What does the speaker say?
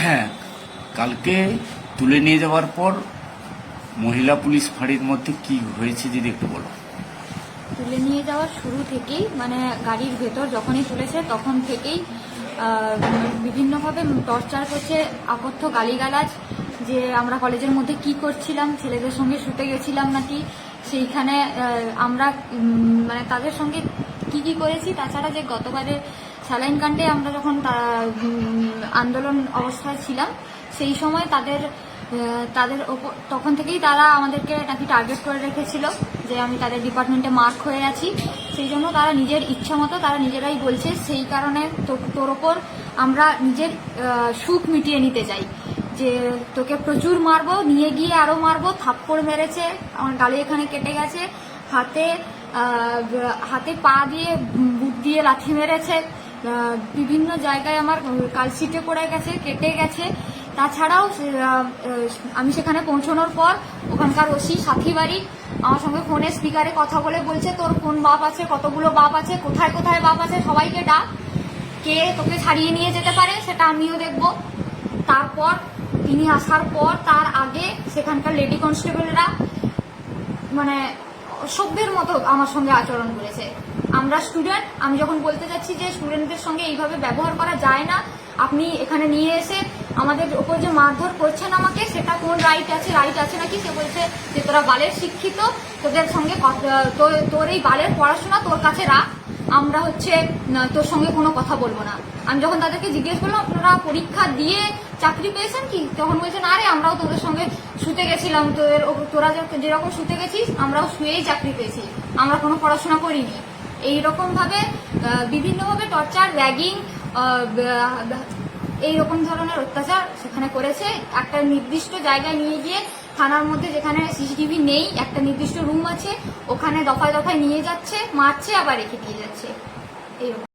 হ্যাঁ কালকে তুলে নিয়ে যাওয়ার পর মহিলা পুলিশ ফাঁড়ির মধ্যে কি হয়েছে যদি একটু বলো। তুলে নিয়ে যাওয়ার শুরু থেকেই মানে গাড়ির ভেতর যখনই তুলেছে তখন থেকেই বিভিন্নভাবে টর্চার করছে আকর্থ গালিগালাজ, যে আমরা কলেজের মধ্যে কি করছিলাম, ছেলেদের সঙ্গে শুতে গেছিলাম নাকি, সেইখানে আমরা মানে তাদের সঙ্গে কি কি করেছি, তাছাড়া যে গতবারের স্যালাইন কাণ্ডে আমরা যখন আন্দোলন অবস্থায় ছিলাম, সেই সময় তাদের তাদের ওপর, তখন থেকেই তারা আমাদেরকে নাকি টার্গেট করে রেখেছিল যে আমি তাদের ডিপার্টমেন্টে মার্ক হয়ে আছি। সেই জন্য তারা নিজের ইচ্ছা মতো, তারা নিজেরাই বলছে, সেই কারণে তোর ওপর আমরা নিজের সুখ মিটিয়ে নিতে চাই। যে তোকে প্রচুর মারবো, নিয়ে গিয়ে আরও মারবো, থাপ্পড় মেরেছে, আমার গালে এখানে কেটে গেছে, হাতে হাতে পা দিয়ে বুট দিয়ে লাথি মেরেছে। বিভিন্ন জায়গায় আমার কালশিটে পড়ে গেছে, কেটে গেছে। তাছাড়াও আমি সেখানে পৌঁছানোর পর ওখানকার ওসি সাথী বাড়ি আমার সঙ্গে ফোনে স্পিকারে কথা বলে বলছে, তোর কোন বাপ আছে? কতগুলো বাপ আছে? কোথায় কোথায় বাপ আছে? সবাইকে ডাক। কে তোকে ছাড়িয়ে নিয়ে যেতে পারে সেটা আমিও দেখব। তারপর, তিনি আসার পর তার আগে সেখানকার লেডি কনস্টেবলরা মানে সভ্যের মতো আমার সঙ্গে আচরণ করেছে। আমরা স্টুডেন্ট আমি যখন বলতে যাচ্ছি যে স্টুডেন্টদের সঙ্গে এইভাবে ব্যবহার করা যায় না, আপনি এখানে নিয়ে এসে আমাদের ওপর যে মারধর করছেন আমাকে, সেটা কোন রাইট আছে রাইট আছে নাকি, সে বলছে যে তোরা বালের শিক্ষিত, তোদের সঙ্গে তোর এই বালের পড়াশোনা তোর কাছে রাখ। আমরা হচ্ছে তোর সঙ্গে কোনো কথা বলব না। আমি যখন তাদেরকে জিজ্ঞেস করলাম, আপনারা পরীক্ষা দিয়ে চাকরি পেয়েছেন কি? তখন বলছেন আরে আমরাও তোদের সঙ্গে শুতে গেছিলাম। তোদের তোরা যেরকম শুতে গেছিস, আমরাও শুয়েই চাকরি পেয়েছি। আমরা কোনো পড়াশোনা করিনি। এইরকম ভাবে বিভিন্নভাবে টর্চার, র্যাগিং এইরকম ধরনের অত্যাচার সেখানে করেছে। একটা নির্দিষ্ট জায়গায় নিয়ে গিয়ে থানার মধ্যে যেখানে সিসিটিভি নেই, একটা নির্দিষ্ট রুম আছে, ওখানে দফায় দফায় নিয়ে যাচ্ছে, মারছে, আবার রেখে দিয়ে যাচ্ছে। এইরকম।